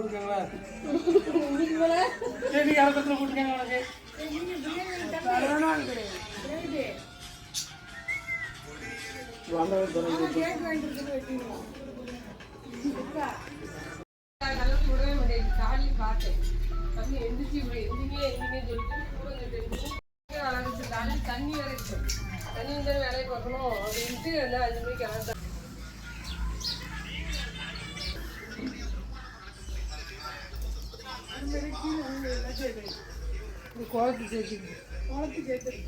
போட்டுருக்காங்களா சரி அரசத்துல போட்டுருக்காங்க உனக்கு? தண்ணி காலையில் தண்ணி வந்து வேலையை பார்க்கணும் அப்படின்ட்டு வந்து அஞ்சு மணிக்கு கிளம்பிட்டேன் குளத்து சேர்த்து குளத்து சேர்த்து சரி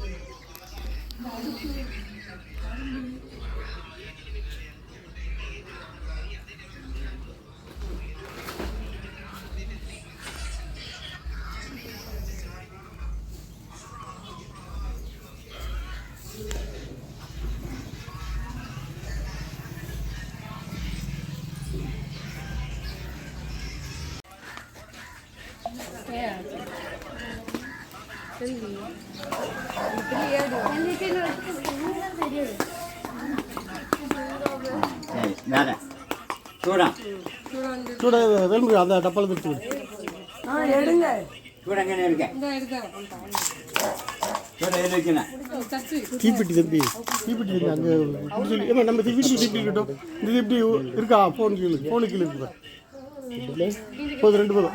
வேற சூடா சூட அந்த டப்பால பிடிச்சி சூட எங்கே இருக்க தம்பி தம்பி அங்கே நம்ம தீப்பெட்டி இருக்கட்டும் இது எப்படி இருக்கா ஃபோன் கீழே ஃபோனு கீழே இருக்கு போதும் ரெண்டு போதும்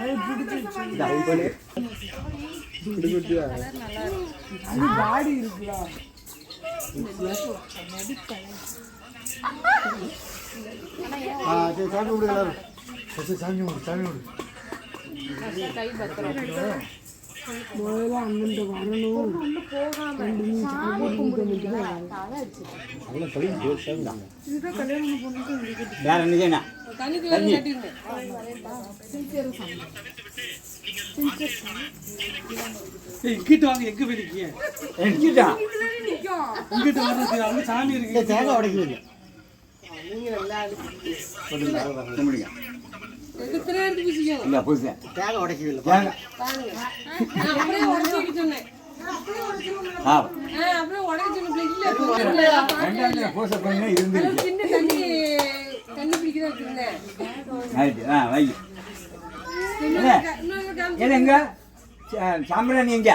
ஆ சரி சாமி விடு எல்லாரும். சரி சாமி விடு சாமி விடு என்ன செய்யணும் தண்ணிக்கு வேற கட்டியிருந்தேன் இங்கிட்டு வாங்க எங்க போய் நிற்கிய எடுத்துட்டா இங்கிட்டு வர்றது அங்க சாமி இருக்கு தேங்காய் உடைக்கல முடியும் எத்தனை எடுத்து பூசிக்கோ இந்த புதுசு தேங்காய் உடைக்கல தேங்காய். பாருங்க நான் அப்படியே உடச்சு வைக்க சொன்னேன் ஆ ஆ, அப்படியே உடக்க சொன்னேன் இல்ல எங்க? சா- சாம்பிராணி எங்க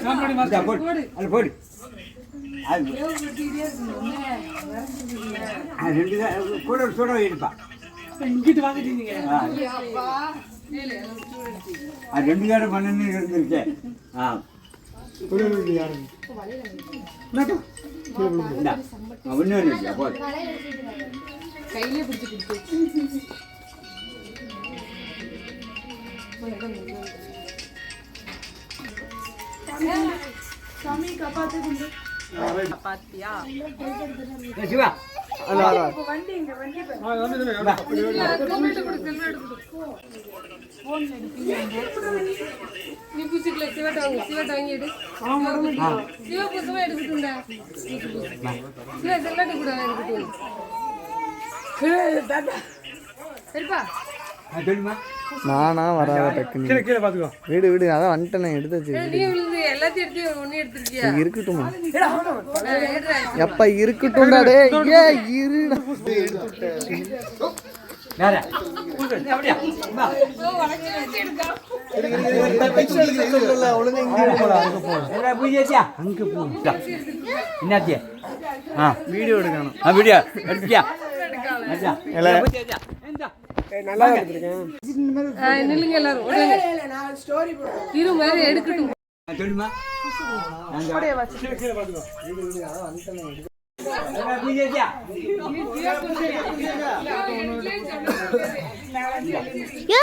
சாம்பிராணி போடு. போடு. அது. ரெண்டு தான் கூட சூட எடுப்பா இங்கிட்டு வாங்கிட்டீங்க ஆ அது ரெண்டு பேரும் பண்ணு இருந்திருக்கு ஆ இந்தா ஒன்று ஒன்று போது கையிலே பிடிச்சு கொடுத்து பாத்தியா ஏ, சிவா நீ பூசிக்கல சிவட்ட வாங்க சிவட்ட சிவ சிவ செல்லாட்ட கூட எடுக்கட்டும் சரிப்பா. நானா வராத டக்குன்னு கீழே பார்த்துக்கோ வீடு வீடு அதான் வந்துட்டேன் எடுத்து வச்சு எல்லாத்தையும் எடுத்து ஒண்ணு எடுத்திருக்கியா? இருக்கட்டுமா. எப்ப இருக்கட்டும்டா டேய் ஏ ஆ. வீடியோ எடுக்கணும். ஆ வீடியோ எடுத்தியா? இந்தா ஆ, நில்லுங்க எல்லாரும். இரு மாதிரி எடுக்கட்டும். ஆ, சொல்லுமா? கீழே